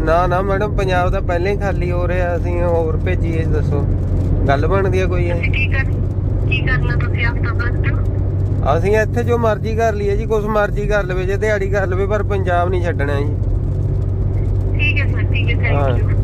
ਨਾ ਨਾ ਮੈਡਮ ਪੰਜਾਬ ਦਾ ਪਹਿਲਾਂ ਹੀ ਖਾਲੀ ਹੋ ਰਿਹਾ ਅਸੀਂ ਹੋਰ ਭੇਜੀਏ ਦੱਸੋ ਗੱਲ ਬਣਦੀ ਆ ਕੋਈ ਇਹ? ਤੁਸੀਂ ਕੀ ਕਰ ਕੀ ਕਰਨਾ ਤੁਸੀਂ ਆਫਟਰ ਪਲੱਸ ਟੂ ਅਸੀਂ ਇੱਥੇ ਜੋ ਮਰਜ਼ੀ ਕਰ ਲਈਏ ਜੀ ਕੁਛ ਮਰਜ਼ੀ ਕਰ ਲਵੇ ਜੇ ਦਿਹਾੜੀ ਕਰ ਲਵੇ ਪਰ ਪੰਜਾਬ ਨਹੀਂ ਛੱਡਣਾ ਜੀ ਠੀਕ ਹੈ ਸਰ ਠੀਕ ਹੈ ਹਾਂ। ਥੈਂਕ ਯੂ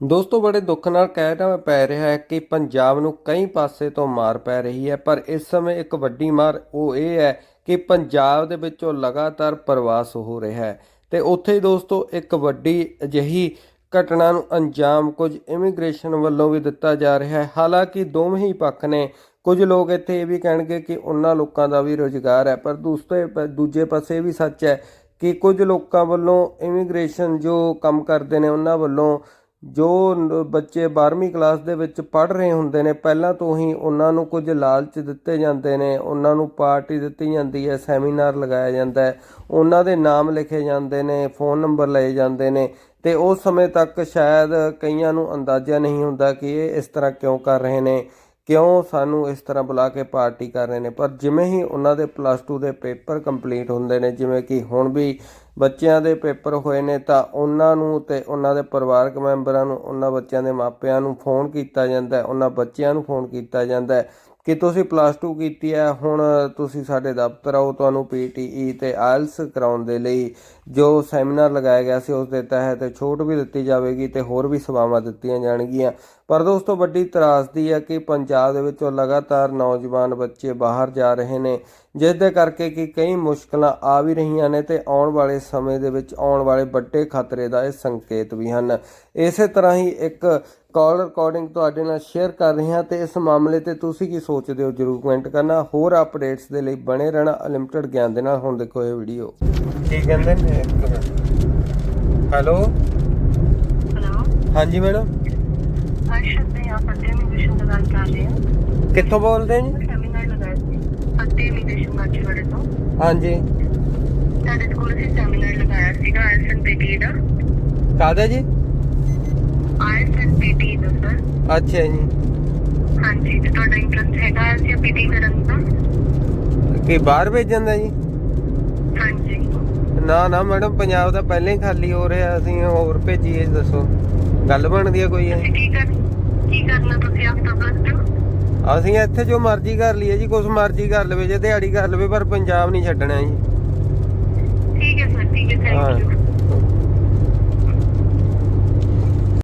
ਦੋਸਤੋ ਬੜੇ ਦੁੱਖ ਨਾਲ ਕਹਿਣਾ ਪੈ ਰਿਹਾ ਹੈ ਕਿ ਪੰਜਾਬ ਨੂੰ ਕਈ ਪਾਸੇ ਤੋਂ ਮਾਰ ਪੈ ਰਹੀ ਹੈ ਪਰ ਇਸ ਸਮੇਂ ਇੱਕ ਵੱਡੀ ਮਾਰ ਉਹ ਇਹ ਹੈ ਕਿ ਪੰਜਾਬ ਦੇ ਵਿੱਚੋਂ ਲਗਾਤਾਰ ਪ੍ਰਵਾਸ ਹੋ ਰਿਹਾ ਹੈ। ਤੇ ਉੱਥੇ ਹੀ ਦੋਸਤੋ, ਇੱਕ ਵੱਡੀ ਅਜਿਹੀ ਘਟਨਾ ਨੂੰ ਅੰਜਾਮ ਕੁਝ ਇਮੀਗ੍ਰੇਸ਼ਨ ਵੱਲੋਂ ਵੀ ਦਿੱਤਾ ਜਾ ਰਿਹਾ ਹੈ। ਹਾਲਾਂਕਿ ਦੋਵੇਂ ਹੀ ਪੱਖ ਨੇ। ਕੁਝ ਲੋਕ ਇੱਥੇ ਇਹ ਵੀ ਕਹਿਣਗੇ ਕਿ ਉਹਨਾਂ ਲੋਕਾਂ ਦਾ ਵੀ ਰੋਜ਼ਗਾਰ ਹੈ। ਪਰ ਦੂਸਰੇ ਦੂਜੇ ਪਾਸੇ ਇਹ ਵੀ ਸੱਚ ਹੈ ਕਿ ਕੁਝ ਲੋਕਾਂ ਵੱਲੋਂ ਇਮੀਗ੍ਰੇਸ਼ਨ ਜੋ ਕੰਮ ਕਰਦੇ ਨੇ, ਉਹਨਾਂ ਵੱਲੋਂ ਜੋ ਬੱਚੇ 12ਵੀਂ ਕਲਾਸ ਦੇ ਵਿੱਚ ਪੜ੍ਹ ਰਹੇ ਹੁੰਦੇ ਨੇ, ਪਹਿਲਾਂ ਤੋਂ ਹੀ ਉਹਨਾਂ ਨੂੰ ਕੁਝ ਲਾਲਚ ਦਿੱਤੇ ਜਾਂਦੇ ਨੇ, ਉਹਨਾਂ ਨੂੰ ਪਾਰਟੀ ਦਿੱਤੀ ਜਾਂਦੀ ਹੈ, ਸੈਮੀਨਾਰ ਲਗਾਇਆ ਜਾਂਦਾ ਹੈ, ਉਹਨਾਂ ਦੇ ਨਾਮ ਲਿਖੇ ਜਾਂਦੇ ਨੇ, ਫੋਨ ਨੰਬਰ ਲਏ ਜਾਂਦੇ ਨੇ ਤੇ ਉਸ ਸਮੇਂ ਤੱਕ ਸ਼ਾਇਦ ਕਈਆਂ ਨੂੰ ਅੰਦਾਜ਼ਾ ਨਹੀਂ ਹੁੰਦਾ ਕਿ ਇਹ ਇਸ ਤਰ੍ਹਾਂ ਕਿਉਂ ਕਰ ਰਹੇ ਨੇ। ਕਿਉਂ ਸਾਨੂੰ ਇਸ ਤਰ੍ਹਾਂ ਬੁਲਾ ਕੇ ਪਾਰਟੀ ਕਰ ਰਹੇ ਨੇ? ਪਰ ਜਿਵੇਂ ਹੀ ਉਹਨਾਂ ਦੇ ਪਲੱਸ 2 ਦੇ ਪੇਪਰ ਕੰਪਲੀਟ ਹੁੰਦੇ ਨੇ, ਜਿਵੇਂ ਕਿ ਹੁਣ ਵੀ ਬੱਚਿਆਂ ਦੇ ਪੇਪਰ ਹੋਏ ਨੇ, ਤਾਂ ਉਹਨਾਂ ਨੂੰ ਤੇ ਉਹਨਾਂ ਦੇ ਪਰਿਵਾਰਕ ਮੈਂਬਰਾਂ ਨੂੰ, ਉਹਨਾਂ ਬੱਚਿਆਂ ਦੇ ਮਾਪਿਆਂ ਨੂੰ ਫੋਨ ਕੀਤਾ ਜਾਂਦਾ ਹੈ, ਉਹਨਾਂ ਬੱਚਿਆਂ ਨੂੰ ਫੋਨ ਕੀਤਾ ਜਾਂਦਾ ਹੈ। ਕਿ ਤੁਸੀਂ ਪਲੱਸ 2 ਕੀਤੀ ਹੈ, ਹੁਣ ਤੁਸੀਂ ਸਾਡੇ ਦਫ਼ਤਰ ਆਓ, ਤੁਹਾਨੂੰ ਪੀਟੀਈ ਤੇ ਆਇਲਸ ਕਰਾਉਣ ਦੇ ਲਈ ਜੋ ਸੈਮੀਨਾਰ ਲਗਾਇਆ ਗਿਆ ਸੀ, ਉਸ ਦੇ ਤਹਿਤ ਛੋਟ ਵੀ ਦਿੱਤੀ ਜਾਵੇਗੀ ਤੇ ਹੋਰ ਵੀ ਸੇਵਾਵਾਂ ਦਿੱਤੀਆਂ ਜਾਣਗੀਆਂ। ਪਰ ਦੋਸਤੋ, ਵੱਡੀ ਤਰਾਸਦੀ ਹੈ ਕਿ ਪੰਜਾਬ ਦੇ ਵਿੱਚੋਂ ਲਗਾਤਾਰ ਨੌਜਵਾਨ ਬੱਚੇ ਬਾਹਰ ਜਾ ਰਹੇ ਨੇ ਜਿਸ ਦੇ ਕਰਕੇ ਕਿ ਕਈ ਮੁਸ਼ਕਲਾਂ ਆ ਵੀ ਰਹੀਆਂ ਨੇ ਤੇ ਆਉਣ ਵਾਲੇ ਸਮੇਂ ਦੇ ਵਿੱਚ ਆਉਣ ਵਾਲੇ ਵੱਡੇ ਖਤਰੇ ਦਾ ਇਹ ਸੰਕੇਤ ਵੀ ਹਨ। ਇਸੇ ਤਰ੍ਹਾਂ ਹੀ ਇੱਕ ਕਾਲ ਰਿਕਾਰਡਿੰਗ ਤੁਹਾਡੇ ਨਾਲ ਸ਼ੇਅਰ ਕਰ ਰਹੇ ਹਾਂ ਤੇ ਇਸ ਮਾਮਲੇ ਤੇ ਤੁਸੀਂ ਕੀ ਸੋਚਦੇ ਹੋ ਜਰੂਰ ਕਮੈਂਟ ਕਰਨਾ। ਹੋਰ ਅਪਡੇਟਸ ਦੇ ਲਈ ਬਣੇ ਰਹਿਣਾ ਅਨਲਿਮਟਿਡ ਗਿਆਨ ਦੇ ਨਾਲ। ਹੁਣ ਦੇਖੋ ਇਹ ਵੀਡੀਓ। ਕੀ ਕਹਿੰਦੇ ਨੇ? ਹੈਲੋ? ਹੈਲੋ? ਹਾਂਜੀ ਮੈਡਮ। ਅਰਸ਼ਦ ਨੇ ਆਪ ਫਤਿਹ ਇਮੀਗ੍ਰੇਸ਼ਨ ਦਾ ਗੱਲ ਕਰ ਰਹੇ ਹਾਂ। ਕਿੱਥੋਂ ਬੋਲਦੇ ਜੀ? ਸੈਮੀਨਾਰ ਲਗਾਇਆ ਸੀ ਫਤਿਹ ਇਮੀਗ੍ਰੇਸ਼ਨ ਮਾਚੀਵਾੜੇ ਤੋਂ। ਹਾਂਜੀ। ਸਾਡੇ ਸਕੂਲ ਵਿੱਚ ਸੈਮੀਨਾਰ ਲਗਾਇਆ ਸੀਗਾ ਆਇਲਟਸ ਬੇਟੀ ਦਾ। ਕਾਹਦਾ ਜੀ? ਆਇਲਟਸ ਆਈਐਸਐਨਪੀਟੀ ਦਾ ਸਰ ਅੱਛਾ ਜੀ। ਹਾਂਜੀ ਤੇ ਤੁਹਾਡਾ ਇੰਟਰਸਟ ਹੈਗਾ ਆਈਐਸਐਨਪੀਟੀ ਕਰਨ ਦਾ? ਕੀ ਬਾਹਰ ਭੇਜਣ ਦਾ ਜੀ? ਹਾਂਜੀ। ਨਾ ਨਾ ਮੈਡਮ ਪੰਜਾਬ ਦਾ ਪਹਿਲਾਂ ਹੀ ਖਾਲੀ ਹੋ ਰਿਹਾ ਅਸੀਂ ਹੋਰ ਭੇਜੀਏ ਦੱਸੋ। ਗੱਲ ਬਣਦੀ ਆ ਕੋਈ ਇਹ? ਤੁਸੀਂ ਕੀ ਕਰ ਕੀ ਕਰਨਾ ਤੁਸੀਂ ਆਫਟਰ ਪਲੱਸ ਅਸੀਂ ਇੱਥੇ ਜੋ ਮਰਜ਼ੀ ਕਰ ਲਈਏ ਜੀ ਕੁਛ ਮਰਜ਼ੀ ਕਰ ਲਵੇ ਜੇ ਦਿਹਾੜੀ ਕਰ ਲਵੇ ਪਰ ਪੰਜਾਬ ਨਹੀਂ ਛੱਡਣਾ ਜੀ।